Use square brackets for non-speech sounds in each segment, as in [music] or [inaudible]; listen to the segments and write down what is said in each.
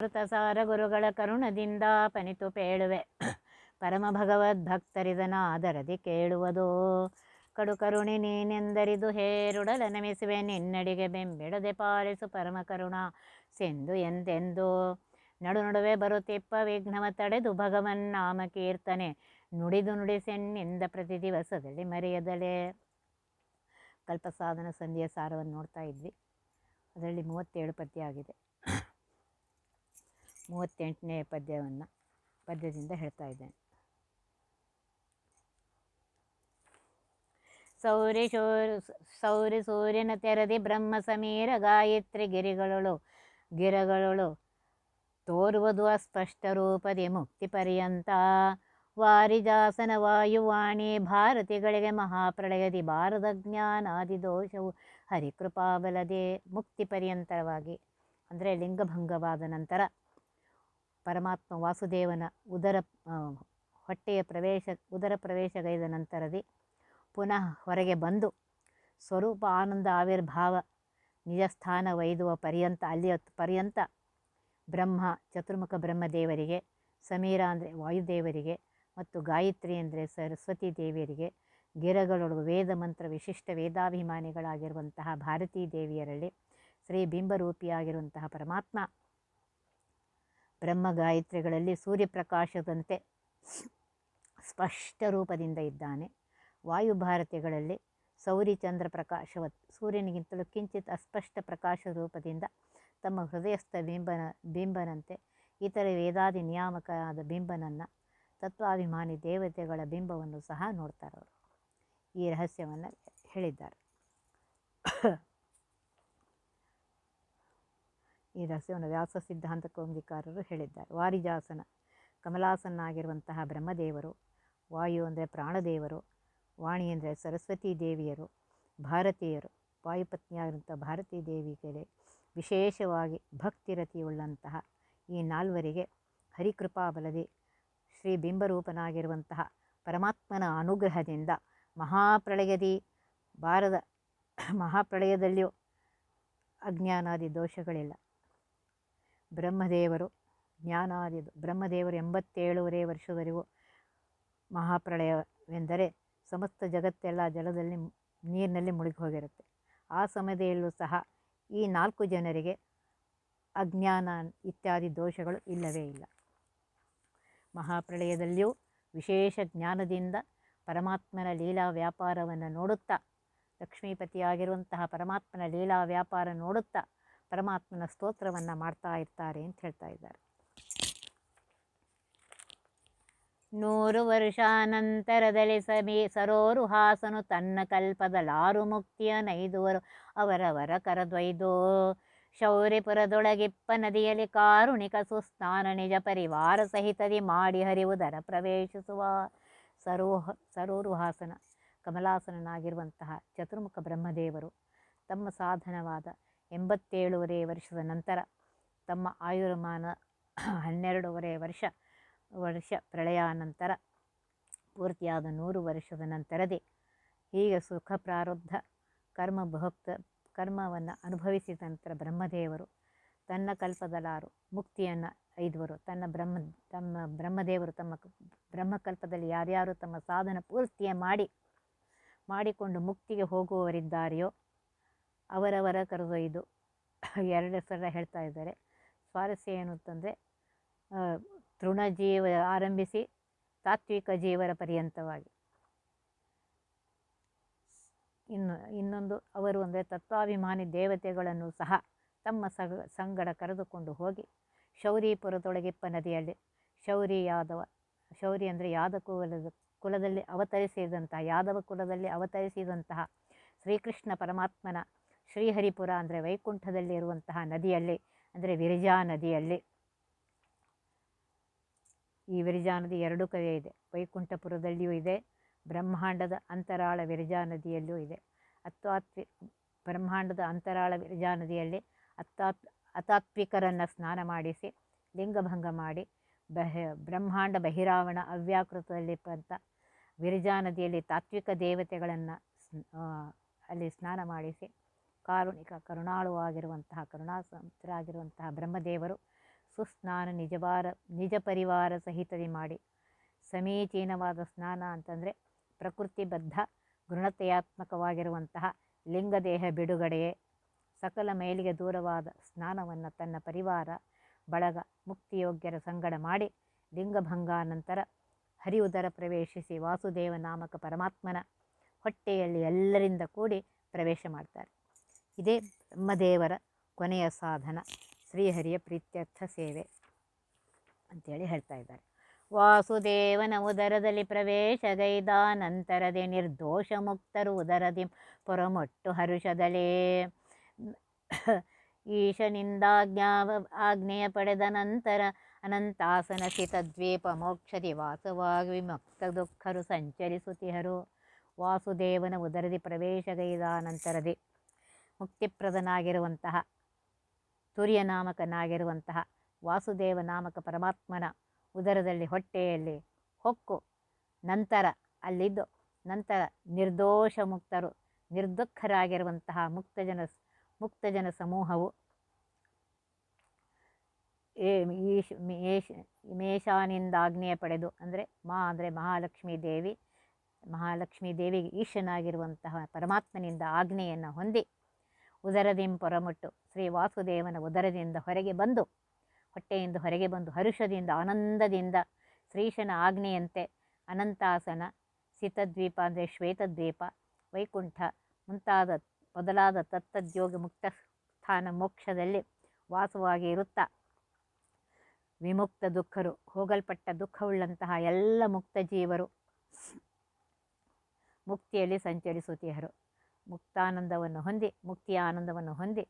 ಸಾರ ಗುರುಗಳ ಕರುಣದಿಂದ ಪನಿತು ಪೇಳುವೆ. ಪರಮ ಭಗವದ್ ಭಕ್ತರಿದನ ಭಗವದ್ಭಕ್ತರಿದನಾದರದಿ ಕೇಳುವುದು. ಕಡು ಕರುಣಿ ನೀನೆಂದರಿದು ಹೇರುಡಲ ನಮಿಸುವೆ. ನಿನ್ನಡಿಗೆ ಬೆಂಬಿಡದೆ ಪಾಲಿಸು ಪರಮ ಕರುಣ. ಸೆಂದು ಎಂದೆಂದು ನಡು ನಡುವೆ ಬರುತ್ತಿಪ್ಪ ವಿಘ್ನವ ತಡೆದು ಭಗವನ್ ನಾಮ ಕೀರ್ತನೆ. ನುಡಿದು ನುಡಿಸೆನ್ನಿಂದ ಪ್ರತಿ ದಿವಸದಲ್ಲಿ ಮರೆಯದಲೇ. ಕಲ್ಪಸಾಧನ ಸಂಧಿಯ ಸಾರವನ್ನು ನೋಡ್ತಾ ಇದ್ವಿ. ಅದರಲ್ಲಿ ಮೂವತ್ತೇಳು ಪದ್ಯ ಆಗಿದೆ. ಮೂವತ್ತೆಂಟನೇ ಪದ್ಯವನ್ನು, ಪದ್ಯದಿಂದ ಹೇಳ್ತಾ ಇದ್ದೇನೆ. ಸೌರಿ ಶೂರ್ ಸೌರಿ ಸೂರ್ಯನ ತೆರದಿ ಬ್ರಹ್ಮ ಸಮೀರ ಗಾಯತ್ರಿ ಗಿರಿಗಳಳು, ಗಿರಗಳಳು ತೋರುವುದು ಅಸ್ಪಷ್ಟ ರೂಪದಿ ಮುಕ್ತಿ ಪರ್ಯಂತ. ವಾರಿಜಾಸನ ವಾಯುವಾಣಿ ಭಾರತಿಗಳಿಗೆ ಮಹಾಪ್ರಳಯದಿ ಬಾರದ ಜ್ಞಾನಾದಿ ದೋಷವು ಹರಿಕೃಪಾಬಲದೆ ಮುಕ್ತಿ ಪರ್ಯಂತರವಾಗಿ, ಅಂದರೆ ಲಿಂಗಭಂಗವಾದ ನಂತರ ಪರಮಾತ್ಮ ವಾಸುದೇವನ ಉದರ ಹೊಟ್ಟೆಯ ಪ್ರವೇಶ, ಉದರ ಪ್ರವೇಶಗೈದ ನಂತರದಿ ಪುನಃ ಹೊರಗೆ ಬಂದು ಸ್ವರೂಪ ಆನಂದ ಆವಿರ್ಭಾವ ನಿಜ ಸ್ಥಾನ ಪರ್ಯಂತ ಅಲ್ಲಿಯ ಪರ್ಯಂತ ಬ್ರಹ್ಮ, ಚತುರ್ಮುಖ ಬ್ರಹ್ಮದೇವರಿಗೆ, ಸಮೀರ ಅಂದರೆ ವಾಯುದೇವರಿಗೆ ಮತ್ತು ಗಾಯತ್ರಿ ಅಂದರೆ ಸರಸ್ವತಿ ದೇವಿಯರಿಗೆ, ಗಿರಗಳೊಳಗೆ ವೇದ ಮಂತ್ರ ವಿಶಿಷ್ಟ ವೇದಾಭಿಮಾನಿಗಳಾಗಿರುವಂತಹ ಭಾರತೀ ದೇವಿಯರಲ್ಲಿ ಶ್ರೀ ಬಿಂಬರೂಪಿಯಾಗಿರುವಂತಹ ಪರಮಾತ್ಮ ಬ್ರಹ್ಮ ಗಾಯತ್ರಿಗಳಲ್ಲಿ ಸೂರ್ಯಪ್ರಕಾಶದಂತೆ ಸ್ಪಷ್ಟ ರೂಪದಿಂದ ಇದ್ದಾನೆ. ವಾಯುಭಾರತಿಗಳಲ್ಲಿ ಸೌರಿಚಂದ್ರ ಪ್ರಕಾಶವತ್ ಸೂರ್ಯನಿಗಿಂತಲೂ ಕಿಂಚಿತ್ ಅಸ್ಪಷ್ಟ ಪ್ರಕಾಶ ರೂಪದಿಂದ ತಮ್ಮ ಹೃದಯಸ್ಥ ಬಿಂಬನ, ಬಿಂಬನಂತೆ ಇತರ ವೇದಾದಿ ನಿಯಾಮಕರಾದ ಬಿಂಬನನ್ನು ತತ್ವಾಭಿಮಾನಿ ದೇವತೆಗಳ ಬಿಂಬವನ್ನು ಸಹ ನೋಡ್ತಾರೆ ಅವರು ಈ ರಹಸ್ಯವನ್ನು ಹೇಳಿದ್ದಾರೆ. ಈ ರಹಸ್ಯವನ್ನು ವ್ಯಾಸ ಸಿದ್ಧಾಂತ ಕೋಂಗಿಕಾರರು ಹೇಳಿದ್ದಾರೆ. ವಾರಿಜಾಸನ ಕಮಲಾಸನಾಗಿರುವಂತಹ ಬ್ರಹ್ಮದೇವರು, ವಾಯು ಅಂದರೆ ಪ್ರಾಣದೇವರು, ವಾಣಿ ಅಂದರೆ ಸರಸ್ವತಿ ದೇವಿಯರು, ಭಾರತೀಯರು ವಾಯುಪತ್ನಿಯಾಗಿರುವಂಥ ಭಾರತೀ ದೇವಿಗೆ ವಿಶೇಷವಾಗಿ ಭಕ್ತಿರತಿಯುಳ್ಳಂತಹ ಈ ನಾಲ್ವರಿಗೆ ಹರಿಕೃಪಾಬಲದಿ, ಶ್ರೀ ಬಿಂಬರೂಪನಾಗಿರುವಂತಹ ಪರಮಾತ್ಮನ ಅನುಗ್ರಹದಿಂದ ಮಹಾಪ್ರಳಯದಿ ಬಾರದ ಮಹಾಪ್ರಳಯದಲ್ಲಿಯೂ ಅಜ್ಞಾನಾದಿ ದೋಷಗಳಿಲ್ಲ. ಬ್ರಹ್ಮದೇವರು ಜ್ಞಾನಾದಿ ಬ್ರಹ್ಮದೇವರು ಎಂಬತ್ತೇಳುವರೆ ವರ್ಷದವರೆಗೂ ಮಹಾಪ್ರಳಯವೆಂದರೆ ಸಮಸ್ತ ಜಗತ್ತೆಲ್ಲ ಜಲದಲ್ಲಿ ನೀರಿನಲ್ಲಿ ಮುಳುಗಿ ಹೋಗಿರುತ್ತೆ ಆ ಸಮಯದಲ್ಲೂ ಸಹ ಈ ನಾಲ್ಕು ಜನರಿಗೆ ಅಜ್ಞಾನ ಇತ್ಯಾದಿ ದೋಷಗಳು ಇಲ್ಲವೇ ಇಲ್ಲ. ಮಹಾಪ್ರಳಯದಲ್ಲಿಯೂ ವಿಶೇಷ ಜ್ಞಾನದಿಂದ ಪರಮಾತ್ಮನ ಲೀಲಾ ವ್ಯಾಪಾರವನ್ನು ನೋಡುತ್ತಾ, ಲಕ್ಷ್ಮೀಪತಿಯಾಗಿರುವಂತಹ ಪರಮಾತ್ಮನ ಲೀಲಾ ವ್ಯಾಪಾರ ನೋಡುತ್ತಾ ಪರಮಾತ್ಮನ ಸ್ತೋತ್ರವನ್ನು ಮಾಡ್ತಾ ಇರ್ತಾರೆ ಅಂತ ಹೇಳ್ತಾ ಇದ್ದಾರೆ. ನೂರು ವರ್ಷಾನಂತರದಲ್ಲಿ ಸಮೀ ಸರೋರು ಹಾಸನು ತನ್ನ ಕಲ್ಪದಲಾರು ಮುಕ್ತಿಯ ನೈದುವರು ಅವರವರ ಕರದೊಯ್ದು ಶೌರ್ಯಪುರದೊಳಗಿಪ್ಪ ನದಿಯಲ್ಲಿ ಕಾರುಣಿಕ ಸುಸ್ನಾನ ನಿಜ ಪರಿವಾರ ಸಹಿತದಿ ಮಾಡಿ ಹರಿವುದರ ಪ್ರವೇಶಿಸುವ ಸರೋಹ ಸರೋರು ಹಾಸನ ಕಮಲಾಸನನಾಗಿರುವಂತಹ ಚತುರ್ಮುಖ ಬ್ರಹ್ಮದೇವರು ತಮ್ಮ ಸಾಧನವಾದ ಎಂಬತ್ತೇಳುವರೆ ವರ್ಷದ ನಂತರ ತಮ್ಮ ಆಯುರ್ಮಾನ ಹನ್ನೆರಡೂವರೆ ವರ್ಷ ವರ್ಷ ಪ್ರಳಯಾನಂತರ ಪೂರ್ತಿಯಾದ ನೂರು ವರ್ಷದ ನಂತರದೇ ಹೀಗೆ ಸುಖ ಪ್ರಾರಬ್ಧ ಕರ್ಮ ಭೋಕ್ತ ಕರ್ಮವನ್ನು ಅನುಭವಿಸಿದ ನಂತರ ಬ್ರಹ್ಮದೇವರು, ತನ್ನ ಕಲ್ಪದಲಾರು, ಮುಕ್ತಿಯನ್ನು ಐದುವರು, ತನ್ನ ಬ್ರಹ್ಮ, ತಮ್ಮ ಬ್ರಹ್ಮದೇವರು ತಮ್ಮ ಬ್ರಹ್ಮಕಲ್ಪದಲ್ಲಿ ಯಾರ್ಯಾರು ತಮ್ಮ ಸಾಧನ ಪೂರ್ತಿಯ ಮಾಡಿ, ಮಾಡಿಕೊಂಡು ಮುಕ್ತಿಗೆ ಹೋಗುವವರಿದ್ದಾರೆಯೋ ಅವರವರ ಕರೆದೊಯ್ದು ಎರಡು ಸಲ ಹೇಳ್ತಾ ಇದ್ದಾರೆ. ಸ್ವಾರಸ್ಯ ಏನು ಅಂತಂದರೆ ತೃಣಜೀವ ಆರಂಭಿಸಿ ತಾತ್ವಿಕ ಜೀವರ ಪರ್ಯಂತವಾಗಿ. ಇನ್ನು, ಇನ್ನೊಂದು, ಅವರು ಅಂದರೆ ತತ್ವಾಭಿಮಾನಿ ದೇವತೆಗಳನ್ನು ಸಹ ತಮ್ಮ ಸಗ, ಸಂಗಡ ಕರೆದುಕೊಂಡು ಹೋಗಿ ಶೌರಿಪುರದೊಳಗಿಪ್ಪ ನದಿಯಲ್ಲಿ, ಶೌರಿ ಯಾದವ, ಶೌರಿ ಅಂದರೆ ಯಾದ ಕುಲದ, ಕುಲದಲ್ಲಿ ಅವತರಿಸಿದಂತಹ, ಯಾದವ ಕುಲದಲ್ಲಿ ಅವತರಿಸಿದಂತಹ ಶ್ರೀಕೃಷ್ಣ ಪರಮಾತ್ಮನ ಶ್ರೀಹರಿಪುರ ಅಂದರೆ ವೈಕುಂಠದಲ್ಲಿ ಇರುವಂತಹ ನದಿಯಲ್ಲಿ, ಅಂದರೆ ವಿರಜಾ ನದಿಯಲ್ಲಿ. ಈ ವಿರಜಾ ನದಿ ಎರಡು ಕಡೆ ಇದೆ. ವೈಕುಂಠಪುರದಲ್ಲಿಯೂ ಇದೆ, ಬ್ರಹ್ಮಾಂಡದ ಅಂತರಾಳ ವಿರಜಾ ನದಿಯಲ್ಲೂ ಇದೆ. ಅತ್ವಾತ್ವಿ, ಬ್ರಹ್ಮಾಂಡದ ಅಂತರಾಳ ವಿರಜಾ ನದಿಯಲ್ಲಿ ಅತ್ತಾತ್ ಅತಾತ್ವಿಕರನ್ನು ಸ್ನಾನ ಮಾಡಿಸಿ, ಲಿಂಗಭಂಗ ಮಾಡಿ, ಬಹ, ಬ್ರಹ್ಮಾಂಡ ಬಹಿರಾವಣ ಅವ್ಯಾಕೃತದಲ್ಲಿ ಅಂತ ವಿರಜಾ ನದಿಯಲ್ಲಿ ತಾತ್ವಿಕ ದೇವತೆಗಳನ್ನು ಅಲ್ಲಿ ಸ್ನಾನ ಮಾಡಿಸಿ ಕಾರುಣಿಕ ಕರುಣಾಳುವಾಗಿರುವಂತಹ, ಕರುಣಾಸಂತರಾಗಿರುವಂತಹ ಬ್ರಹ್ಮದೇವರು ಸುಸ್ನಾನ ನಿಜವಾರ, ನಿಜ ಪರಿವಾರ ಸಹಿತದಿ ಮಾಡಿ ಸಮೀಚೀನವಾದ ಸ್ನಾನ ಅಂತಂದರೆ ಪ್ರಕೃತಿಬದ್ಧ ಗುಣತೆಯಾತ್ಮಕವಾಗಿರುವಂತಹ ಲಿಂಗದೇಹ ಬಿಡುಗಡೆಯೇ ಸಕಲ ಮೈಲಿಗೆ ದೂರವಾದ ಸ್ನಾನವನ್ನು ತನ್ನ ಪರಿವಾರ, ಬಳಗ, ಮುಕ್ತಿಯೋಗ್ಯರ ಸಂಗಡ ಮಾಡಿ ಲಿಂಗಭಂಗಾನಂತರ ಹರಿಯುದರ ಪ್ರವೇಶಿಸಿ ವಾಸುದೇವ ನಾಮಕ ಪರಮಾತ್ಮನ ಹೊಟ್ಟೆಯಲ್ಲಿ ಎಲ್ಲರಿಂದ ಕೂಡಿ ಪ್ರವೇಶ ಮಾಡ್ತಾರೆ. ಇದೇ ಬ್ರಹ್ಮದೇವರ ಕೊನೆಯ ಸಾಧನ ಶ್ರೀಹರಿಯ ಪ್ರೀತ್ಯರ್ಥ ಸೇವೆ ಅಂತೇಳಿ ಹೇಳ್ತಾ ಇದ್ದಾರೆ. ವಾಸುದೇವನ ಉದರದಲ್ಲಿ ಪ್ರವೇಶಗೈದ ನಂತರದೇ ನಿರ್ದೋಷ ಮುಕ್ತರು ಉದರದಿ ಪೊರಮೊಟ್ಟು ಹರುಷದಲೇ. ಈಶನಿಂದಾಜ್ಞಾ ಆಜ್ಞೆಯ ಪಡೆದ ನಂತರ ಅನಂತಾಸನ ಸಿತದ್ವೀಪ ಮೋಕ್ಷದಿ ವಾಸವಾಗಿ ವಿಮುಕ್ತ ದುಃಖರು ಸಂಚರಿಸುತ್ತಿಹರು. ವಾಸುದೇವನ ಉದರದಿ ಪ್ರವೇಶಗೈದ ನಂತರದಿ ಮುಕ್ತಿಪ್ರದನಾಗಿರುವಂತಹ ಸೂರ್ಯನಾಮಕನಾಗಿರುವಂತಹ ವಾಸುದೇವ ನಾಮಕ ಪರಮಾತ್ಮನ ಉದರದಲ್ಲಿ ಹೊಟ್ಟೆಯಲ್ಲಿ ಹೊಕ್ಕು, ನಂತರ ಅಲ್ಲಿದ್ದು ನಂತರ ನಿರ್ದೋಷ ಮುಕ್ತರು ನಿರ್ದುಃಖರಾಗಿರುವಂತಹ ಮುಕ್ತಜನ ಮುಕ್ತಜನ ಸಮೂಹವು ಏ ಈಶ್ ಪಡೆದು ಅಂದರೆ ಮಾ ಅಂದರೆ ಮಹಾಲಕ್ಷ್ಮೀ ದೇವಿ, ಮಹಾಲಕ್ಷ್ಮೀ ದೇವಿಗೆ ಈಶನಾಗಿರುವಂತಹ ಪರಮಾತ್ಮನಿಂದ ಆಜ್ಞೆಯನ್ನು ಹೊಂದಿ ಉದರದಿಂ ಪೊರಮುಟ್ಟು. ಶ್ರೀ ವಾಸುದೇವನ ಉದರದಿಂದ ಹೊರಗೆ ಬಂದು, ಹೊಟ್ಟೆಯಿಂದ ಹೊರಗೆ ಬಂದು, ಹರುಷದಿಂದ, ಆನಂದದಿಂದ ಶ್ರೀಶನ ಆಜ್ಞೆಯಂತೆ ಅನಂತಾಸನ ಸಿತದ್ವೀಪ ಅಂದರೆ ಶ್ವೇತದ್ವೀಪ, ವೈಕುಂಠ ಮುಂತಾದ ಮೊದಲಾದ ತತ್ತದ್ಯೋಗ ಮುಕ್ತ ಸ್ಥಾನ ಮೋಕ್ಷದಲ್ಲಿ ವಾಸವಾಗಿ ಇರುತ್ತಾ. ವಿಮುಕ್ತ ದುಃಖರು, ಹೋಗಲ್ಪಟ್ಟ ದುಃಖವುಳ್ಳಂತಹ ಎಲ್ಲ ಮುಕ್ತ ಜೀವರು, ಮುಕ್ತಿಯಲ್ಲಿ ಸಂಚರಿಸುತ್ತೀಹರು ಮುಕ್ತಾನಂದವನ್ನು ಹೊಂದಿ, ಮುಕ್ತಿಯ ಆನಂದವನ್ನು ಹೊಂದಿ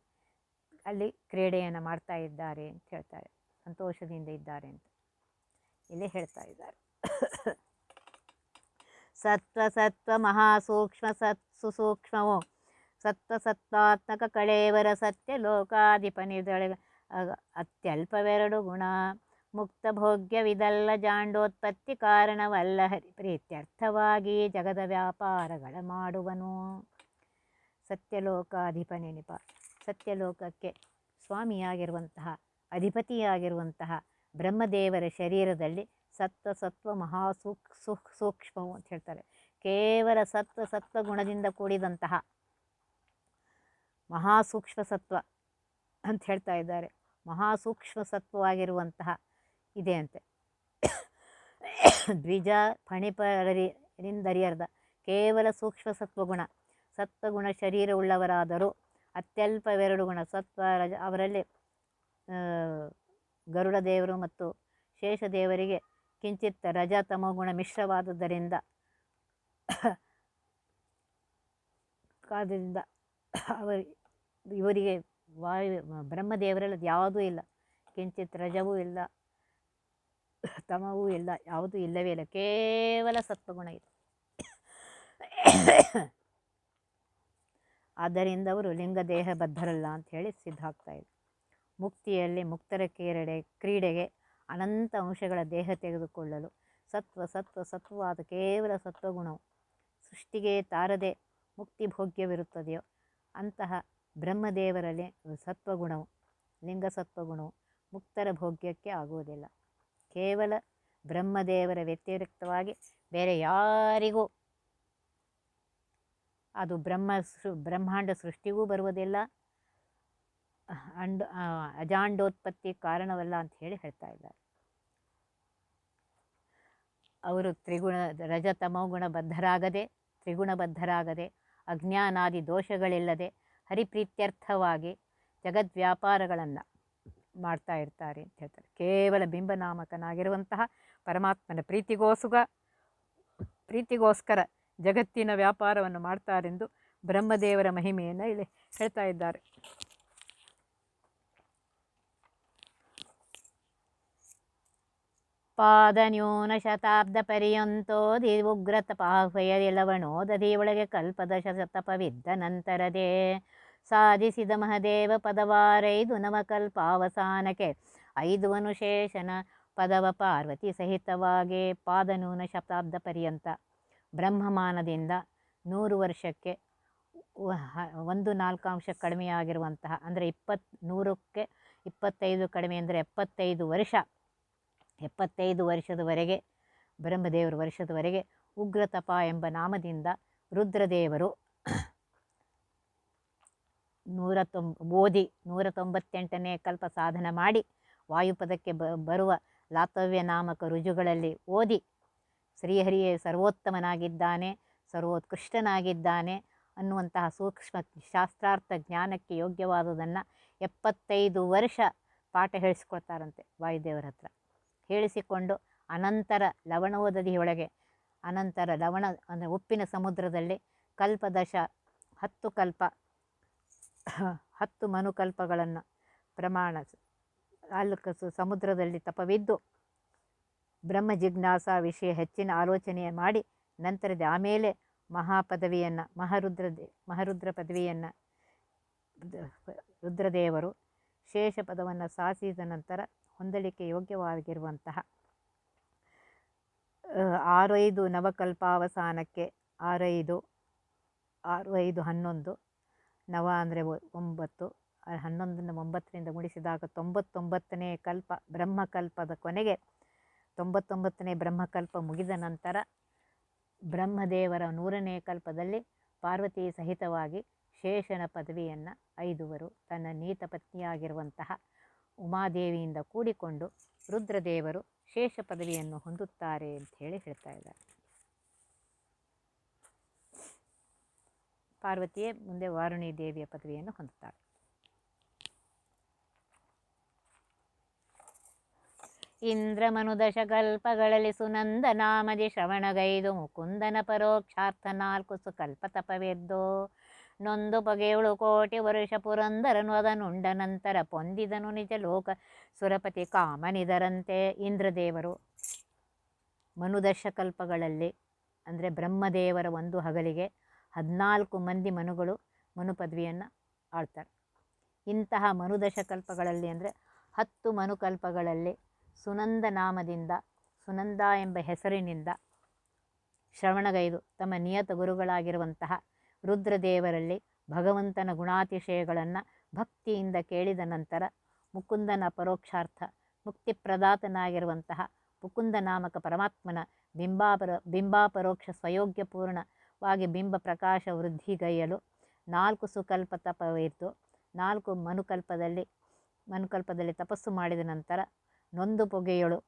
ಅಲ್ಲಿ ಕ್ರೀಡೆಯನ್ನು ಮಾಡ್ತಾ ಇದ್ದಾರೆ ಅಂತ ಹೇಳ್ತಾರೆ. ಸಂತೋಷದಿಂದ ಇದ್ದಾರೆ ಅಂತ ಇಲ್ಲಿ ಹೇಳ್ತಾ ಇದ್ದಾರೆ. ಸತ್ವ ಸತ್ವ ಮಹಾಸೂಕ್ಷ್ಮ ಸತ್ ಸುಸೂಕ್ಷ್ಮವೋ. ಸತ್ವ ಸತ್ವಾತ್ಮಕ ಕಳೇವರ ಸತ್ಯ ಲೋಕಾಧಿಪನಿದಳ ಅತ್ಯಲ್ಪವೆರಡು ಗುಣ. ಮುಕ್ತ ಭೋಗ್ಯವಿದಲ್ಲ ಜಾಂಡೋತ್ಪತ್ತಿ ಕಾರಣವಲ್ಲ ಹರಿ ಪ್ರೀತ್ಯರ್ಥವಾಗಿ ಜಗದ ವ್ಯಾಪಾರಗಳ ಮಾಡುವನು. ಸತ್ಯಲೋಕಾಧಿಪನೆನಿಪ ಸತ್ಯಲೋಕಕ್ಕೆ ಸ್ವಾಮಿಯಾಗಿರುವಂತಹ, ಅಧಿಪತಿಯಾಗಿರುವಂತಹ ಬ್ರಹ್ಮದೇವರ ಶರೀರದಲ್ಲಿ ಸತ್ವ ಸತ್ವ ಮಹಾಸೂಕ್ ಸೂಕ್ ಸೂಕ್ಷ್ಮವು ಅಂತ ಹೇಳ್ತಾರೆ. ಕೇವಲ ಸತ್ವ ಸತ್ವ ಗುಣದಿಂದ ಕೂಡಿದಂತಹ ಮಹಾಸೂಕ್ಷ್ಮ ಸತ್ವ ಅಂತ ಹೇಳ್ತಾ ಇದ್ದಾರೆ. ಮಹಾಸೂಕ್ಷ್ಮ ಸತ್ವವಾಗಿರುವಂತಹ ಇದೆ ಅಂತೆ. ದ್ವಿಜ ಫಣಿಪರಿಂದರಿಯರ್ಧ ಕೇವಲ ಸೂಕ್ಷ್ಮ ಸತ್ವಗುಣ ಸತ್ವಗುಣ ಶರೀರವುಳ್ಳವರಾದರೂ. ಅತ್ಯಲ್ಪವೆರಡು ಗುಣ ಸತ್ವ ರಜ ಅವರಲ್ಲಿ ಗರುಡ ದೇವರು ಮತ್ತು ಶೇಷದೇವರಿಗೆ ಕಿಂಚಿತ್ ರಜ ತಮೋಗುಣ ಮಿಶ್ರವಾದುದರಿಂದ ಕಾದ್ರಿಂದ ಅವರಿ, ಇವರಿಗೆ ವಾಯು, ಬ್ರಹ್ಮದೇವರಲ್ಲಿ ಯಾವುದೂ ಇಲ್ಲ. ಕಿಂಚಿತ್ ರಜವೂ ಇಲ್ಲ, ತಮವೂ ಇಲ್ಲ, ಯಾವುದೂ ಇಲ್ಲವೇ ಇಲ್ಲ. ಕೇವಲ ಸತ್ವಗುಣ ಇದೆ. ಆದ್ದರಿಂದ ಅವರು ಲಿಂಗದೇಹ ಬದ್ಧರಲ್ಲ ಅಂತ ಹೇಳಿ ಸಿದ್ಧ ಆಗ್ತಾ ಇದೆ ಮುಕ್ತಿಯಲ್ಲಿ ಮುಕ್ತರ ಕೇರಡೆ ಕ್ರೀಡೆಗೆ ಅನಂತ ಅಂಶಗಳ ದೇಹ ತೆಗೆದುಕೊಳ್ಳಲು ಸತ್ವ ಸತ್ವ ಸತ್ವವಾದ ಕೇವಲ ಸತ್ವಗುಣವು. ಸೃಷ್ಟಿಗೆ ತಾರದೆ ಮುಕ್ತಿ ಭೋಗ್ಯವಿರುತ್ತದೆಯೋ ಅಂತಹ ಬ್ರಹ್ಮದೇವರಲ್ಲಿ ಸತ್ವಗುಣವು, ಲಿಂಗ ಸತ್ವಗುಣವು ಮುಕ್ತರ ಭೋಗ್ಯಕ್ಕೆ ಆಗುವುದಿಲ್ಲ. ಕೇವಲ ಬ್ರಹ್ಮದೇವರ ವ್ಯತಿರಿಕ್ತವಾಗಿ ಬೇರೆ ಯಾರಿಗೂ ಅದು ಬ್ರಹ್ಮ ಬ್ರಹ್ಮಾಂಡ ಸೃಷ್ಟಿಗೂ ಬರುವುದಿಲ್ಲ. ಅಂಡ್ ಅಜಾಂಡೋತ್ಪತ್ತಿ ಕಾರಣವಲ್ಲ ಅಂತ ಹೇಳಿ ಹೇಳ್ತಾ ಇದ್ದಾರೆ. ಅವರು ತ್ರಿಗುಣ ರಜತಮೋಗುಣ ಬದ್ಧರಾಗದೆ ತ್ರಿಗುಣಬದ್ಧರಾಗದೆ, ಅಜ್ಞಾನಾದಿ ದೋಷಗಳಿಲ್ಲದೆ, ಹರಿಪ್ರೀತ್ಯರ್ಥವಾಗಿ ಜಗದ್ವ್ಯಾಪಾರಗಳನ್ನು ಮಾಡ್ತಾ ಇರ್ತಾರೆ ಅಂತ ಹೇಳ್ತಾರೆ. ಕೇವಲ ಬಿಂಬನಾಮಕನಾಗಿರುವಂತಹ ಪರಮಾತ್ಮನ ಪ್ರೀತಿಗೋಸುಗ, ಪ್ರೀತಿಗೋಸ್ಕರ ಜಗತ್ತಿನ ವ್ಯಾಪಾರವನ್ನು ಮಾಡ್ತಾರೆಂದು ಬ್ರಹ್ಮದೇವರ ಮಹಿಮೆಯನ್ನು ಇಲ್ಲಿ ಹೇಳ್ತಾ ಇದ್ದಾರೆ. ಪಾದನ್ಯೂನ ಶತಾಬ್ದ ಪರ್ಯಂತೋ ಉಗ್ರ ಪಾಹ್ವಯದಿ ದಧಿ ಒಳಗೆ ಕಲ್ಪದಶ ಶತಪವಿದ್ದ ನಂತರದೇ ಸಾಧಿಸಿದ ಮಹದೇವ ಪದವಾರೈದು ನವಕಲ್ಪಾವಸಾನಕ್ಕೆ ಐದು ಅನುಶೇಷನ ಪದವ ಪಾರ್ವತಿ ಸಹಿತವಾಗಿ ಪಾದನೂನ ಶತಾಬ್ದ ಪರ್ಯಂತ ಬ್ರಹ್ಮಮಾನದಿಂದ ನೂರು ವರ್ಷಕ್ಕೆ ಒಂದು ನಾಲ್ಕಾಂಶ ಕಡಿಮೆಯಾಗಿರುವಂತಹ ಅಂದರೆ ಇಪ್ಪತ್ತು ನೂರಕ್ಕೆ ಇಪ್ಪತ್ತೈದು ಕಡಿಮೆ ಅಂದರೆ ಎಪ್ಪತ್ತೈದು ವರ್ಷ, ಎಪ್ಪತ್ತೈದು ವರ್ಷದವರೆಗೆ, ಬ್ರಹ್ಮದೇವರ ವರ್ಷದವರೆಗೆ ಉಗ್ರತಪ ಎಂಬ ನಾಮದಿಂದ ರುದ್ರದೇವರು ನೂರ ತೊಂಬ ಓದಿ ನೂರ ತೊಂಬತ್ತೆಂಟನೇ ಕಲ್ಪ ಸಾಧನ ಮಾಡಿ ವಾಯುಪದಕ್ಕೆ ಬರುವ ಲಾತವ್ಯ ನಾಮಕ ರುಜುಗಳಲ್ಲಿ ಓದಿ ಶ್ರೀಹರಿಯೇ ಸರ್ವೋತ್ತಮನಾಗಿದ್ದಾನೆ, ಸರ್ವೋತ್ಕೃಷ್ಟನಾಗಿದ್ದಾನೆ ಅನ್ನುವಂತಹ ಸೂಕ್ಷ್ಮ ಶಾಸ್ತ್ರಾರ್ಥ ಜ್ಞಾನಕ್ಕೆ ಯೋಗ್ಯವಾದುದನ್ನು ಎಪ್ಪತ್ತೈದು ವರ್ಷ ಪಾಠ ಹೇಳಿಸ್ಕೊಳ್ತಾರಂತೆ ವಾಯುದೇವರ ಹತ್ರ. ಹೇಳಿಸಿಕೊಂಡು ಅನಂತರ ಲವಣೋದಧಿಯೊಳಗೆ ಅನಂತರ ಲವಣ ಅಂದರೆ ಉಪ್ಪಿನ ಸಮುದ್ರದಲ್ಲಿ ಕಲ್ಪದಶ, ಹತ್ತು ಕಲ್ಪ, ಹತ್ತು ಮನುಕಲ್ಪಗಳನ್ನು ಪ್ರಮಾಣ ಅಲ್ಲಿ ಸಮುದ್ರದಲ್ಲಿ ತಪವಿದ್ದು ಬ್ರಹ್ಮ ಜಿಜ್ಞಾಸ ವಿಷಯ ಹೆಚ್ಚಿನ ಆಲೋಚನೆ ಮಾಡಿ ನಂತರದ ಆಮೇಲೆ ಮಹಾಪದವಿಯನ್ನು ಮಹಾರುದ್ರ ಮಹಾರುದ್ರ ಪದವಿಯನ್ನು, ರುದ್ರದೇವರು ಶೇಷ ಪದವನ್ನು ಸಾಸಿದ ನಂತರ ಹೊಂದಲಿಕ್ಕೆ ಯೋಗ್ಯವಾಗಿರುವಂತಹ ಆರೈದು ನವಕಲ್ಪಾವಸಾನಕ್ಕೆ ಆರೈದು ಆರು ಐದು ಹನ್ನೊಂದು, ನವ ಅಂದರೆ ಒಂಬತ್ತು ಹನ್ನೊಂದನ್ನು ಒಂಬತ್ತರಿಂದ ಮುಡಿಸಿದಾಗ ತೊಂಬತ್ತೊಂಬತ್ತನೇ ಕಲ್ಪ ಬ್ರಹ್ಮಕಲ್ಪದ ಕೊನೆಗೆ ತೊಂಬತ್ತೊಂಬತ್ತನೇ ಬ್ರಹ್ಮಕಲ್ಪ ಮುಗಿದ ನಂತರ ಬ್ರಹ್ಮದೇವರ ನೂರನೇ ಕಲ್ಪದಲ್ಲಿ ಪಾರ್ವತಿ ಸಹಿತವಾಗಿ ಶೇಷನ ಪದವಿಯನ್ನು ಐದುವರು ತನ್ನ ನೀತ ಪತ್ನಿಯಾಗಿರುವಂತಹ ಉಮಾದೇವಿಯಿಂದ ಕೂಡಿಕೊಂಡು ರುದ್ರದೇವರು ಶೇಷ ಪದವಿಯನ್ನು ಹೊಂದುತ್ತಾರೆ ಅಂತ ಹೇಳಿ ಹೇಳ್ತಾ ಇದ್ದಾರೆ. ಪಾರ್ವತಿಯೇ ಮುಂದೆ ವಾರುಣಿ ದೇವಿಯ ಪದವಿಯನ್ನು ಹೊಂದುತ್ತಾಳೆ. ಇಂದ್ರಮನುದಶಕಲ್ಪಗಳಲ್ಲಿ ಸುನಂದ ನಾಮದಿ ಶ್ರವಣಗೈದು ಮುಕುಂದನ ಪರೋಕ್ಷಾರ್ಥ ನಾಲ್ಕು ಸುಕಲ್ಪ ತಪವೆದ್ದು ನೊಂದು ಬಗೆಯುಳು ಕೋಟಿ ವರುಷ ಪುರಂದರನು ಅದನುಂಡ ನಂತರ ಪೊಂದಿದನು ನಿಜ ಲೋಕ ಸುರಪತಿ ಕಾಮನಿದರಂತೆ ಇಂದ್ರದೇವರು. ಮನುದಶಕಲ್ಪಗಳಲ್ಲಿ ಅಂದರೆ ಬ್ರಹ್ಮದೇವರ ಒಂದು ಹಗಲಿಗೆ ಹದಿನಾಲ್ಕು ಮಂದಿ ಮನುಗಳು ಮನು ಪದವಿಯನ್ನು ಆಳ್ತಾರೆ. ಇಂತಹ ಮನುದಶಕಲ್ಪಗಳಲ್ಲಿ ಅಂದರೆ ಹತ್ತು ಮನುಕಲ್ಪಗಳಲ್ಲಿ ಸುನಂದ ನಾಮದಿಂದ ಸುನಂದ ಎಂಬ ಹೆಸರಿನಿಂದ. ಶ್ರವಣಗೈದು, ತಮ್ಮ ನಿಯತ ಗುರುಗಳಾಗಿರುವಂತಹ ರುದ್ರದೇವರಲ್ಲಿ ಭಗವಂತನ ಗುಣಾತಿಶಯಗಳನ್ನು ಭಕ್ತಿಯಿಂದ ಕೇಳಿದ ನಂತರ ಮುಕುಂದನ ಪರೋಕ್ಷಾರ್ಥ, ಮುಕ್ತಿಪ್ರದಾತನಾಗಿರುವಂತಹ ಮುಕುಂದ ನಾಮಕ ಪರಮಾತ್ಮನ ಬಿಂಬಾಪರ, ಬಿಂಬಾಪರೋಕ್ಷ ಸ್ವಯೋಗ್ಯಪೂರ್ಣವಾಗಿ ಬಿಂಬ ಪ್ರಕಾಶ ವೃದ್ಧಿಗೈಯಲು ನಾಲ್ಕು ಸುಕಲ್ಪ ತಪವಿದ್ದು ನಾಲ್ಕು ಮನುಕಲ್ಪದಲ್ಲಿ ಮನುಕಲ್ಪದಲ್ಲಿ ತಪಸ್ಸು ಮಾಡಿದ ನಂತರ ನೊಂದು ಪೊಗೆಯಳು.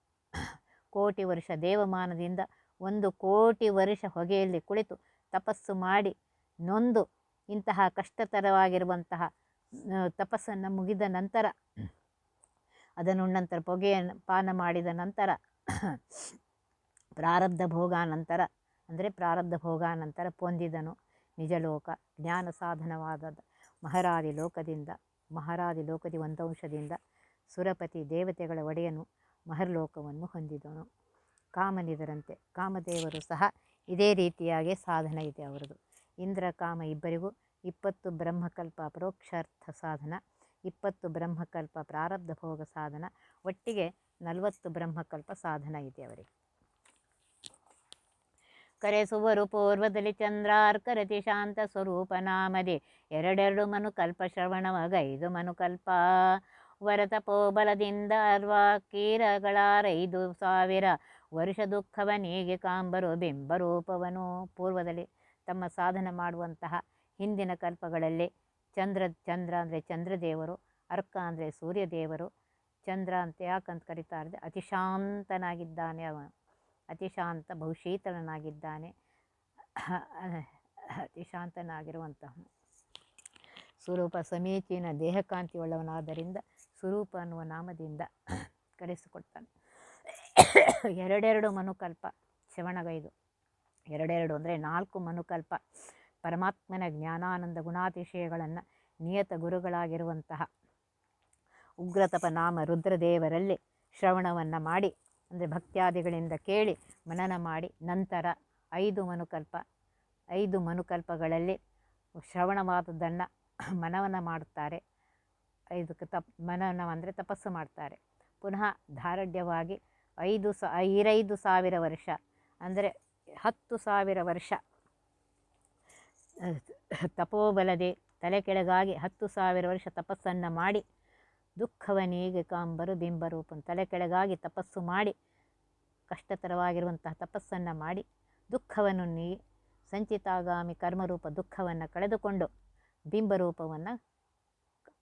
ಕೋಟಿ ವರ್ಷ ದೇವಮಾನದಿಂದ ಒಂದು ಕೋಟಿ ವರ್ಷ ಹೊಗೆಯಲ್ಲಿ ಕುಳಿತು ತಪಸ್ಸು ಮಾಡಿ ನೊಂದು ಇಂತಹ ಕಷ್ಟತರವಾಗಿರುವಂತಹ ತಪಸ್ಸನ್ನು ಮುಗಿದ ನಂತರ, ಅದನ್ನು ನಂತರ ಪೊಗೆಯನ್ನು ಪಾನ ಮಾಡಿದ ನಂತರ, ಪ್ರಾರಬ್ಧ ಭೋಗಾನಂತರ ಅಂದರೆ ಪ್ರಾರಬ್ಧ ಭೋಗಾನಂತರ ಪೊಂದಿದನು ನಿಜಲೋಕ ಜ್ಞಾನ ಸಾಧನವಾದ ಮಹಾರಾದಿ ಲೋಕದಿಂದ, ಮಹಾರಾದಿ ಲೋಕದಿ ಒಂದಂಶದಿಂದ ಸುರಪತಿ ದೇವತೆಗಳ ಒಡೆಯನು ಮಹರ್ಲೋಕವನ್ನು ಹೊಂದಿದನು. ಕಾಮನಿದರಂತೆ ಕಾಮದೇವರು ಸಹ ಇದೇ ರೀತಿಯಾಗಿ ಸಾಧನ ಇದೆ ಅವರದು. ಇಂದ್ರ, ಕಾಮ ಇಬ್ಬರಿಗೂ ಇಪ್ಪತ್ತು ಬ್ರಹ್ಮಕಲ್ಪ ಪರೋಕ್ಷಾರ್ಥ ಸಾಧನ, ಇಪ್ಪತ್ತು ಬ್ರಹ್ಮಕಲ್ಪ ಪ್ರಾರಬ್ಧ ಭೋಗ ಸಾಧನ, ಒಟ್ಟಿಗೆ ನಲವತ್ತು ಬ್ರಹ್ಮಕಲ್ಪ ಸಾಧನ ಇದೆ ಅವರಿಗೆ. ಕರೆಸುವರು ಪೂರ್ವದಲ್ಲಿ ಚಂದ್ರಾರ್ಕರತಿ ಶಾಂತ ಸ್ವರೂಪ ನಾಮದೆ, ಎರಡೆರಡು ಮನುಕಲ್ಪ ಶ್ರವಣವಗೈದು ಮನುಕಲ್ಪ ವರತಪೋಬಲದಿಂದ ಅರ್ವಾ ಕೀರಗಳಾರೈದು ಸಾವಿರ. ದುಃಖವ ದುಃಖವನಿಗೆ ಕಾಂಬರು ಬಿಂಬರೂಪವನು ಪೂರ್ವದಲ್ಲಿ ತಮ್ಮ ಸಾಧನ ಮಾಡುವಂತಹ ಹಿಂದಿನ ಕಲ್ಪಗಳಲ್ಲಿ ಚಂದ್ರ ಚಂದ್ರ ಅಂದರೆ ಚಂದ್ರದೇವರು, ಅರ್ಕ ಅಂದರೆ ಸೂರ್ಯದೇವರು, ಚಂದ್ರ ಅಂತ ಯಾಕಂತ ಕರೀತಾರೆ ಅತಿಶಾಂತನಾಗಿದ್ದಾನೆ ಅವನು. ಅತಿಶಾಂತ ಬಹುಶೀತಲನಾಗಿದ್ದಾನೆ [clears throat] ಅತಿಶಾಂತನಾಗಿರುವಂತಹ ಸ್ವರೂಪ ಸಮೀಚೀನ ದೇಹಕಾಂತಿಯುಳ್ಳವನಾದ್ದರಿಂದ ಸ್ವರೂಪ ಅನ್ನುವ ನಾಮದಿಂದ ಕರೆಸಿಕೊಡ್ತಾನೆ. ಎರಡೆರಡು ಮನುಕಲ್ಪ, ಶ್ರವಣಗೈದು. ಎರಡೆರಡು ಅಂದರೆ ನಾಲ್ಕು ಮನುಕಲ್ಪ, ಪರಮಾತ್ಮನ ಜ್ಞಾನಾನಂದ ಗುಣಾತಿಶಯಗಳನ್ನು ನಿಯತ ಗುರುಗಳಾಗಿರುವಂತಹ ಉಗ್ರತಪ ನಾಮ ರುದ್ರದೇವರಲ್ಲಿ ಶ್ರವಣವನ್ನು ಮಾಡಿ, ಅಂದರೆ ಭಕ್ತ್ಯಾದಿಗಳಿಂದ ಕೇಳಿ ಮನನ ಮಾಡಿ, ನಂತರ ಐದು ಮನುಕಲ್ಪ, ಐದು ಮನುಕಲ್ಪಗಳಲ್ಲಿ ಶ್ರವಣವಾದದ್ದನ್ನು ಮನವನ್ನು ಮಾಡುತ್ತಾರೆ. ಐದಕ್ಕೆ ತಪ್ ಮನನ ಅಂದರೆ ತಪಸ್ಸು ಮಾಡ್ತಾರೆ. ಪುನಃ ಧಾರಢ್ಯವಾಗಿ ಐದು ಸ ಐರೈದು ಸಾವಿರ ವರ್ಷ, ಅಂದರೆ ಹತ್ತು ಸಾವಿರ ವರ್ಷ ತಪೋಬಲದೆ ತಲೆ ಕೆಳಗಾಗಿ ಹತ್ತು ಸಾವಿರ ವರ್ಷ ತಪಸ್ಸನ್ನು ಮಾಡಿ, ದುಃಖವನೇಗೆ ಕಾಂಬರು ಬಿಂಬರೂಪನ್ ತಲೆ ಕೆಳಗಾಗಿ ತಪಸ್ಸು ಮಾಡಿ, ಕಷ್ಟತರವಾಗಿರುವಂತಹ ತಪಸ್ಸನ್ನು ಮಾಡಿ, ದುಃಖವನ್ನು ನೀ ಸಂಚಿತಾಗಾಮಿ ಕರ್ಮರೂಪ ದುಃಖವನ್ನು ಕಳೆದುಕೊಂಡು, ಬಿಂಬರೂಪವನ್ನು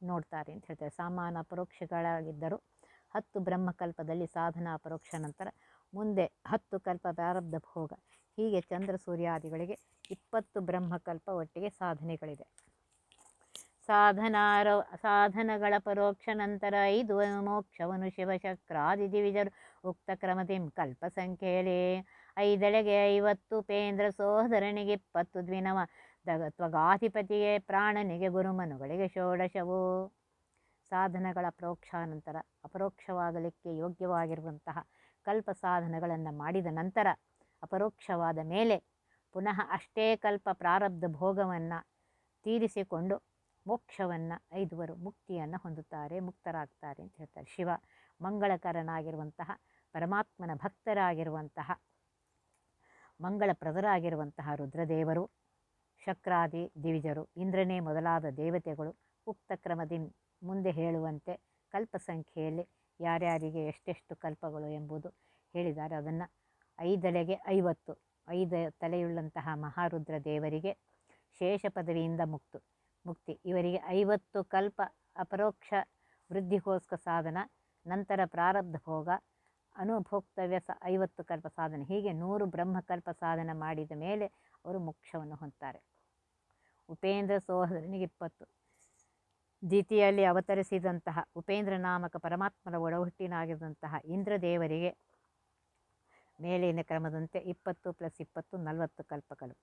ನೋಡ್ತಾರೆ ಅಂತ ಹೇಳ್ತಾರೆ. ಸಾಮಾನ್ಯ ಪರೋಕ್ಷಗಳಾಗಿದ್ದರು ಹತ್ತು ಬ್ರಹ್ಮಕಲ್ಪದಲ್ಲಿ ಸಾಧನಾ ಪರೋಕ್ಷ ನಂತರ ಮುಂದೆ ಹತ್ತು ಕಲ್ಪ ಪ್ರಾರಬ್ಧ ಭೋಗ. ಹೀಗೆ ಚಂದ್ರ ಸೂರ್ಯಾದಿಗಳಿಗೆ ಇಪ್ಪತ್ತು ಬ್ರಹ್ಮಕಲ್ಪ ಒಟ್ಟಿಗೆ ಸಾಧನೆಗಳಿದೆ. ಸಾಧನಾರ ಸಾಧನಗಳ ಪರೋಕ್ಷ ನಂತರ ಐದು ಮೋಕ್ಷವನು ಶಿವಶಕ್ರಾದಿ ದಿವಿಜರು. ಉಕ್ತ ಕ್ರಮದಿಂ ಕಲ್ಪ ಸಂಖ್ಯೆಯಲ್ಲಿ ಐದೆಳೆಗೆ ಐವತ್ತು ಪೇಂದ್ರ ಸೋದರನಿಗೆ ಇಪ್ಪತ್ತು ದ್ವಿನವ. ದಗ ತ್ವಗಾಧಿಪತಿಗೆ ಪ್ರಾಣನಿಗೆ ಗುರುಮನುಗಳಿಗೆ ಷೋಡಶವು. ಸಾಧನಗಳ ಪರೋಕ್ಷಾನಂತರ ಅಪರೋಕ್ಷವಾಗಲಿಕ್ಕೆ ಯೋಗ್ಯವಾಗಿರುವಂತಹ ಕಲ್ಪ ಸಾಧನಗಳನ್ನು ಮಾಡಿದ ನಂತರ ಅಪರೋಕ್ಷವಾದ ಮೇಲೆ ಪುನಃ ಅಷ್ಟೇ ಕಲ್ಪ ಪ್ರಾರಬ್ಧ ಭೋಗವನ್ನು ತೀರಿಸಿಕೊಂಡು ಮೋಕ್ಷವನ್ನು ಐದುವರು ಮುಕ್ತಿಯನ್ನು ಹೊಂದುತ್ತಾರೆ, ಮುಕ್ತರಾಗ್ತಾರೆ ಅಂತ ಹೇಳ್ತಾರೆ. ಶಿವ ಮಂಗಳಕರನಾಗಿರುವಂತಹ, ಪರಮಾತ್ಮನ ಭಕ್ತರಾಗಿರುವಂತಹ ಮಂಗಳಪ್ರದರಾಗಿರುವಂತಹ ರುದ್ರದೇವರು ಶಕ್ರಾದಿ ದಿವಿಜರು, ಇಂದ್ರನೇ ಮೊದಲಾದ ದೇವತೆಗಳು, ಉಕ್ತ ಕ್ರಮದಿಂದ ಮುಂದೆ ಹೇಳುವಂತೆ ಕಲ್ಪ ಸಂಖ್ಯೆಯಲ್ಲಿ ಯಾರ್ಯಾರಿಗೆ ಎಷ್ಟೆಷ್ಟು ಕಲ್ಪಗಳು ಎಂಬುದು ಹೇಳಿದ್ದಾರೆ. ಅದನ್ನು ಐದಲೆಗೆ ಐವತ್ತು, ಐದು ತಲೆಯುಳ್ಳಂತಹ ಮಹಾರುದ್ರ ದೇವರಿಗೆ ಶೇಷ ಪದವಿಯಿಂದ ಮುಕ್ತು, ಮುಕ್ತಿ. ಇವರಿಗೆ ಐವತ್ತು ಕಲ್ಪ ಅಪರೋಕ್ಷ ವೃದ್ಧಿಗೋಸ್ಕರ ಸಾಧನ, ನಂತರ ಪ್ರಾರಬ್ಧ ಭೋಗ ಅನುಭೋಕ್ತವ್ಯ ಸ ಐವತ್ತು ಕಲ್ಪ ಸಾಧನೆ. ಹೀಗೆ ನೂರು ಬ್ರಹ್ಮಕಲ್ಪ ಸಾಧನ ಮಾಡಿದ ಮೇಲೆ ಅವರು ಮೋಕ್ಷವನ್ನು ಹೊಂದ್ತಾರೆ. ಉಪೇಂದ್ರ ಸೋದರನಿಗೆ ಇಪ್ಪತ್ತು. ದ್ವಿತೀಯಲ್ಲಿ ಅವತರಿಸಿದಂತಹ ಉಪೇಂದ್ರ ನಾಮಕ ಪರಮಾತ್ಮರ ಒಡಹುಟ್ಟಿನಾಗಿದ್ದಂತಹ ಇಂದ್ರದೇವರಿಗೆ ಮೇಲಿನ ಕ್ರಮದಂತೆ ಇಪ್ಪತ್ತು ಪ್ಲಸ್ ಇಪ್ಪತ್ತು, ನಲವತ್ತು ಕಲ್ಪಗಳು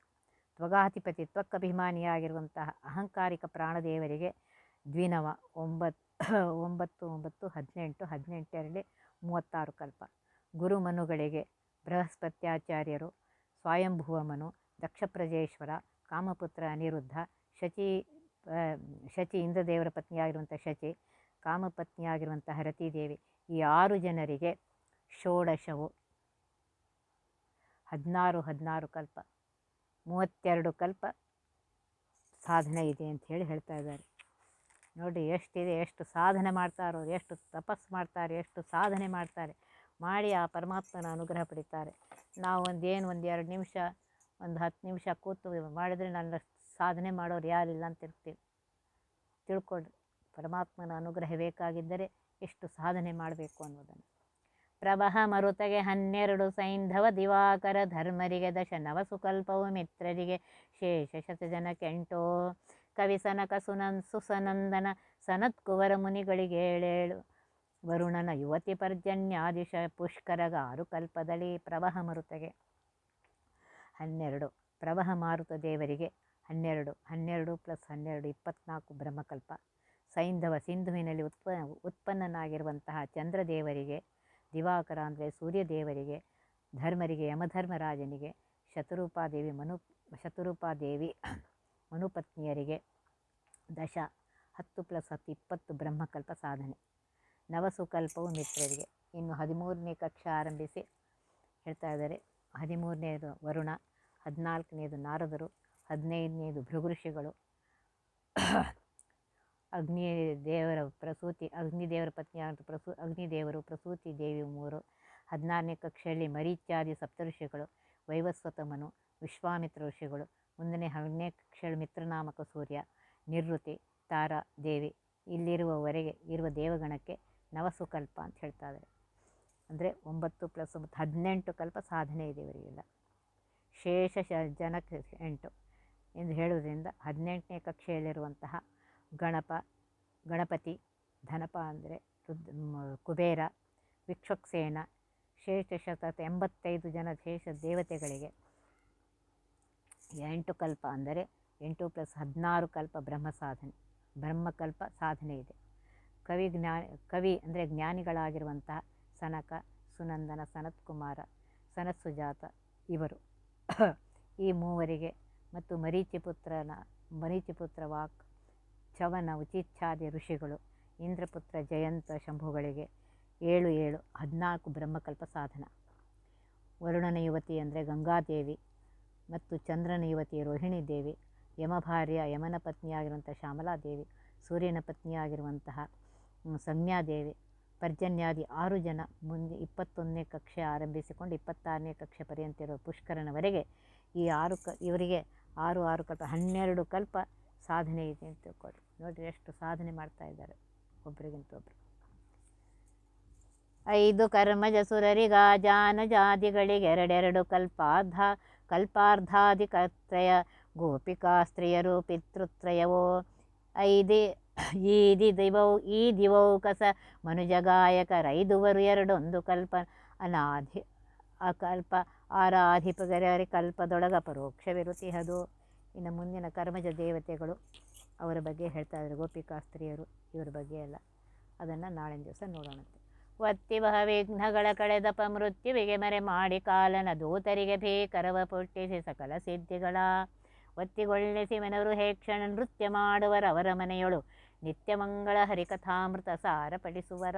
ತ್ವಗಾಧಿಪತಿ ತ್ವಕ್ಕಭಿಮಾನಿಯಾಗಿರುವಂತಹ ಅಹಂಕಾರಿಕ ಪ್ರಾಣದೇವರಿಗೆ ದ್ವಿನವ ಒಂಬತ್ತು ಒಂಬತ್ತು ಒಂಬತ್ತು, ಹದಿನೆಂಟು ಹದಿನೆಂಟರಲ್ಲಿ ಮೂವತ್ತಾರು ಕಲ್ಪ. ಗುರುಮನುಗಳಿಗೆ ಬೃಹಸ್ಪತ್ಯಾಚಾರ್ಯರು, ಸ್ವಯಂಭುವಮನು, ದಕ್ಷಪ್ರಜೇಶ್ವರ ಕಾಮಪುತ್ರ ಅನಿರುದ್ಧ, ಶಚಿ ಶಚಿ ಇಂದ್ರದೇವರ ಪತ್ನಿಯಾಗಿರುವಂಥ ಶಚಿ, ಕಾಮಪತ್ನಿಯಾಗಿರುವಂಥ ರತಿದೇವಿ ಈ ಆರು ಜನರಿಗೆ ಷೋಡಶವು. ಹದಿನಾರು ಹದಿನಾರು ಕಲ್ಪ. ಮೂವತ್ತೆರಡು ಕಲ್ಪ ಸಾಧನೆ ಇದೆ ಅಂತ ಹೇಳಿ ಹೇಳ್ತಾ ಇದ್ದಾರೆ. ನೋಡಿ ಎಷ್ಟಿದೆ, ಎಷ್ಟು ಸಾಧನೆ ಮಾಡ್ತಾರೋ ಎಷ್ಟು ತಪಸ್ಸು ಮಾಡ್ತಾರೆ, ಎಷ್ಟು ಸಾಧನೆ ಮಾಡ್ತಾರೆ. ಮಾಡಿ ಆ ಪರಮಾತ್ಮನ ಅನುಗ್ರಹ ಪಡಿತಾರೆ. ನಾವು ಒಂದೇನು ಒಂದು ಎರಡು ನಿಮಿಷ ಒಂದು ಹತ್ತು ನಿಮಿಷ ಕೂತು ಮಾಡಿದರೆ ನನ್ನ ಸಾಧನೆ ಮಾಡೋರು ಯಾರಿಲ್ಲ ಅಂತ ಇರ್ತೀವಿ. ತಿಳ್ಕೊಳ್ರಿ, ಪರಮಾತ್ಮನ ಅನುಗ್ರಹ ಬೇಕಾಗಿದ್ದರೆ ಎಷ್ಟು ಸಾಧನೆ ಮಾಡಬೇಕು ಅನ್ನೋದನ್ನು. ಪ್ರಭಹ ಮರುತಗೆ ಹನ್ನೆರಡು ಸೈಂಧವ ದಿವಾಕರ ಧರ್ಮರಿಗೆ ದಶ ನವಸುಕಲ್ಪವು ಮಿತ್ರರಿಗೆ ಶೇಷ ಶತಜನಕೆಂಟೋ ಕವಿಸನಕ ಕವಿ ಸನಕ ಸುನನ್ ಸುಸನಂದನ ಸನತ್ ಕುವರ ಮುನಿಗಳಿಗೆ ಏಳೇಳು. ವರುಣನ ಯುವತಿ ಪರ್ಜನ್ಯಾದಿಶ ಪುಷ್ಕರಗ ಆರು ಕಲ್ಪದಲ್ಲಿ ಪ್ರವಹ ಮರುತಗೆ. ಹನ್ನೆರಡು. ಪ್ರವಹ ಮಾರುತ ದೇವರಿಗೆ ಹನ್ನೆರಡು. ಹನ್ನೆರಡು ಪ್ಲಸ್ ಹನ್ನೆರಡು ಇಪ್ಪತ್ನಾಲ್ಕು ಬ್ರಹ್ಮಕಲ್ಪ. ಸೈಂಧವ ಸಿಂಧುವಿನಲ್ಲಿ ಉತ್ಪ, ಉತ್ಪನ್ನನಾಗಿರುವಂತಹ ಚಂದ್ರದೇವರಿಗೆ, ದಿವಾಕರ ಅಂದರೆ ಸೂರ್ಯದೇವರಿಗೆ, ಧರ್ಮರಿಗೆ, ಯಮಧರ್ಮರಾಜನಿಗೆ, ಶತರೂಪಾದೇವಿ ಮನು, ಶತರೂಪಾದೇವಿ ಮನುಪತ್ನಿಯರಿಗೆ ದಶ. ಹತ್ತು ಪ್ಲಸ್ ಹತ್ತು ಇಪ್ಪತ್ತು ಬ್ರಹ್ಮಕಲ್ಪ ಸಾಧನೆ. ನವಸುಕಲ್ಪವು ಮಿತ್ರರಿಗೆ. ಇನ್ನು ಹದಿಮೂರನೇ ಕಕ್ಷ ಆರಂಭಿಸಿ ಹೇಳ್ತಾ ಇದ್ದಾರೆ. ಹದಿಮೂರನೇದು ವರುಣ, ಹದಿನಾಲ್ಕನೇದು ನಾರದರು, ಹದಿನೈದನೇದು ಭೃಗುಋಷಿಗಳು ಅಗ್ನಿ ದೇವರ ಪ್ರಸೂತಿ ಅಗ್ನಿದೇವರ ಪತ್ನಿಯಾದ ಪ್ರಸೂ ಅಗ್ನಿದೇವರು ಪ್ರಸೂತಿ ದೇವಿ ಮೂರು, ಹದಿನಾರನೇ ಕಕ್ಷೆಯಲ್ಲಿ ಮರೀಚ್ಯಾದಿ ಸಪ್ತಋಷಿಗಳು, ವೈವಸ್ವತಮನು, ವಿಶ್ವಾಮಿತ್ರ ಋಷಿಗಳು, ಮುಂದನೇ ಹನ್ನೇ ಕಕ್ಷೆಯಲ್ಲಿ ಮಿತ್ರನಾಮಕ ಸೂರ್ಯ ನಿವೃತ್ತಿ ತಾರಾ, ದೇವಿ, ಇಲ್ಲಿರುವವರೆಗೆ ಇರುವ ದೇವಗಣಕ್ಕೆ ನವಸುಕಲ್ಪ ಅಂತ ಹೇಳ್ತಾ ಇದ್ದಾರೆ. ಅಂದರೆ ಒಂಬತ್ತು ಪ್ಲಸ್ ಒಂಬತ್ತು, ಹದಿನೆಂಟು ಕಲ್ಪ ಸಾಧನೆ ಇದೆ ಇವರಿಗೆಲ್ಲ. ಶೇಷ ಶ ಜನಕ್ಕೆ ಎಂಟು ಎಂದು ಹೇಳುವುದರಿಂದ ಹದಿನೆಂಟನೇ ಕಕ್ಷೆಯಲ್ಲಿರುವಂತಹ ಗಣಪ, ಗಣಪತಿ, ಧನಪ ಅಂದರೆ ರುದ್ ಕುಬೇರ, ವಿಕ್ಷಕ್ಸೇನ, ಶೇಷ ಶತ ಎಂಬತ್ತೈದು ಜನ ಶೇಷ ದೇವತೆಗಳಿಗೆ ಎಂಟು ಕಲ್ಪ ಅಂದರೆ ಎಂಟು ಪ್ಲಸ್ ಹದಿನಾರು ಕಲ್ಪ ಬ್ರಹ್ಮ ಸಾಧನೆ, ಬ್ರಹ್ಮಕಲ್ಪ ಸಾಧನೆ ಇದೆ. ಕವಿ ಜ್ಞಾ ಕವಿ ಅಂದರೆ ಜ್ಞಾನಿಗಳಾಗಿರುವಂತಹ ಸನಕ, ಸುನಂದನ, ಸನತ್ಕುಮಾರ ಸನತ್ ಸುಜಾತ ಇವರು. ಈ ಮೂವರಿಗೆ ಮತ್ತು ಮರೀಚಿಪುತ್ರನ, ಮರೀಚಿಪುತ್ರ ವಾಕ್ ಚವನ ಉಚಿಚ್ಛಾದಿ ಋಷಿಗಳು, ಇಂದ್ರಪುತ್ರ ಜಯಂತ ಶಂಭುಗಳಿಗೆ ಏಳು ಏಳು ಹದಿನಾಲ್ಕು ಬ್ರಹ್ಮಕಲ್ಪ ಸಾಧನ. ವರುಣನ ಯುವತಿ ಅಂದರೆ ಗಂಗಾದೇವಿ ಮತ್ತು ಚಂದ್ರನ ಯುವತಿ ರೋಹಿಣಿ ದೇವಿ, ಯಮಭಾರ್ಯ ಯಮನ ಪತ್ನಿಯಾಗಿರುವಂಥ ಶ್ಯಾಮಲಾದೇವಿ, ಸೂರ್ಯನ ಪತ್ನಿಯಾಗಿರುವಂತಹ ಸಂಜ್ಞಾದೇವಿ ಪರ್ಜನ್ಯಾದಿ ಆರು ಜನ ಮುಂದೆ ಇಪ್ಪತ್ತೊಂದನೇ ಕಕ್ಷೆ ಆರಂಭಿಸಿಕೊಂಡು ಇಪ್ಪತ್ತಾರನೇ ಕಕ್ಷೆ ಪರ್ಯಂತ ಇರುವ ಪುಷ್ಕರನವರೆಗೆ ಈ ಆರು ಕ, ಇವರಿಗೆ ಆರು ಆರು ಕಲ್ಪ, ಹನ್ನೆರಡು ಕಲ್ಪ ಸಾಧನೆ ಇದೆ ಅಂತ ತಿಳ್ಕೊಳ್ಳಿ. ನೋಡಿರಿ ಎಷ್ಟು ಸಾಧನೆ ಮಾಡ್ತಾ ಇದ್ದಾರೆ ಒಬ್ರಿಗಿಂತ ಒಬ್ಬರು ಐದು ಕರ್ಮಜ ಸುರರಿಗ ಜಾನ ಜಾತಿಗಳಿಗೆ ಎರಡೆರಡು ಕಲ್ಪಾರ್ಧ, ಕಲ್ಪಾರ್ಧಾಧಿಕತ್ರಯ, ಗೋಪಿಕಾ ಸ್ತ್ರೀಯರು, ಪಿತೃತ್ರಯವೋ, ಐದಿ ಈದಿ ದಿವೌ ಈ ದಿವೌ ಕಸ ಮನುಜಗಾಯಕರೈದುವರು ಎರಡೊಂದು ಕಲ್ಪ ಅನಾಧಿ, ಅಕಲ್ಪ ಆರಾಧಿಪಗರರಿ ಕಲ್ಪದೊಳಗ ಪರೋಕ್ಷವಿರುತಿಹದು ಇನ್ನು ಮುಂದಿನ ಕರ್ಮಜ ದೇವತೆಗಳು ಅವರ ಬಗ್ಗೆ ಹೇಳ್ತಾ ಇದ್ದಾರೆ ಗೋಪಿಕಾಸ್ತ್ರೀಯರು, ಇವ್ರ ಬಗ್ಗೆ ಎಲ್ಲ. ಅದನ್ನು ನಾಳಿನ ದಿವಸ ನೋಡೋಣಂತೆ. ಒತ್ತಿವಹ ವಿಘ್ನಗಳ ಕಳೆದಪ ಮೃತ್ಯುವಿಗೆ ಮರೆ ಮಾಡಿ ಕಾಲನ ದೂತರಿಗೆ ಭೀಕರವ ಪುಟ್ಟಿಸಿ ಸಕಲ ಸಿದ್ಧಿಗಳ. ಒತ್ತಿಗೊಳ್ಳಿಸಿ ಮನವರು ಹೇಕ್ಷಣ ನೃತ್ಯ ಮಾಡುವರವರ ಮನೆಯೊಳು ನಿತ್ಯ ಮಂಗಳ ಹರಿಕಥಾಮೃತ ಸಾರ ಪಡಿಸುವರ